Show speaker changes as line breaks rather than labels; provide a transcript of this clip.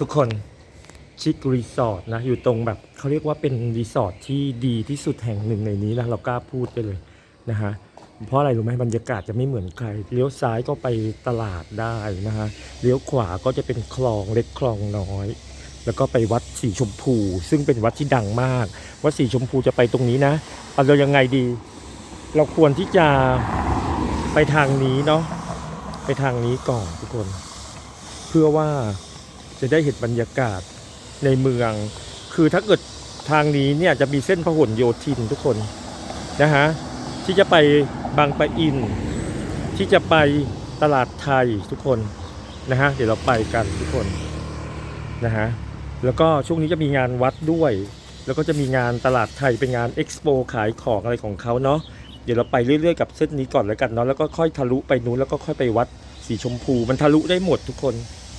ทุกคนชิครีสอร์ทนะ อยู่ตรงแบบเขาเรียกว่าเป็นรีสอร์ทที่ดีที่สุดแห่งหนึ่งในนี้แล้วเรากล้าพูดไปเลยนะฮะเพราะอะไรรู้ไหมบรรยากาศจะไม่เหมือนใคร เลี้ยวซ้ายก็ไปตลาดได้นะฮะเลี้ยวขวาก็จะเป็นคลองเล็กคลองน้อย แล้วก็ไปวัดสีชมพู ซึ่งเป็นวัดที่ดังมาก วัดสีชมพูจะไปตรงนี้นะเอาเรายังไงดี เราควรที่จะไปทางนี้เนาะไปทางนี้ก่อนทุกคน เพื่อว่า จะได้เห็นบรรยากาศในเมือง คือถ้าเกิดทางนี้เนี่ยจะมีเส้นพหลโยธินทุกคนนะฮะที่จะไปบางปะอิน ที่จะไปตลาดไทยทุกคนนะฮะเดี๋ยวเราไปกันทุกคนนะฮะแล้วก็ช่วงนี้จะมีงานวัดด้วย แล้วก็จะมีงานตลาดไทยเป็นงานเอ็กซ์โปขายของอะไรของเขาเนาะเดี๋ยวเราไปเรื่อยๆกับเส้นนี้ก่อนแล้วกันเนาะแล้วก็ค่อยทะลุไปนู้นแล้วก็ค่อยไปวัดสีชมพู มันทะลุได้หมดทุกคน